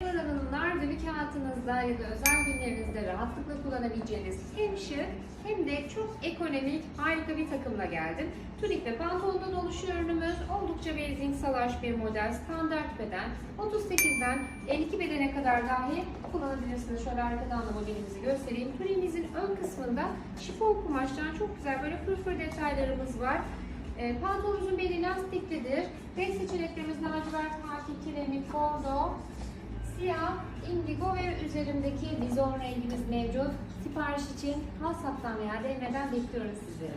Bunlar hanımlar dönük hayatınızda ya da özel günlerinizde rahatlıkla kullanabileceğiniz hem şık hem de çok ekonomik harika bir takımla geldim. Tunik ve pantolondan oluşuyor ürünümüz. Oldukça basic salaş bir model, standart beden. 38'den 52 bedene kadar dahi kullanabilirsiniz. Şöyle arkadan da modelimizi göstereyim. Tuniğimizin ön kısmında şifon kumaştan çok güzel böyle pırpır detaylarımız var. E, pantolonumuzun beli lastiklidir. Renk seçeneklerimiz lacivert, haki, kiremit, bordo, siyah, indigo ve üzerimdeki bizon rengimiz mevcut. Sipariş için WhatsApp'tan veya DM'den bekliyoruz sizleri.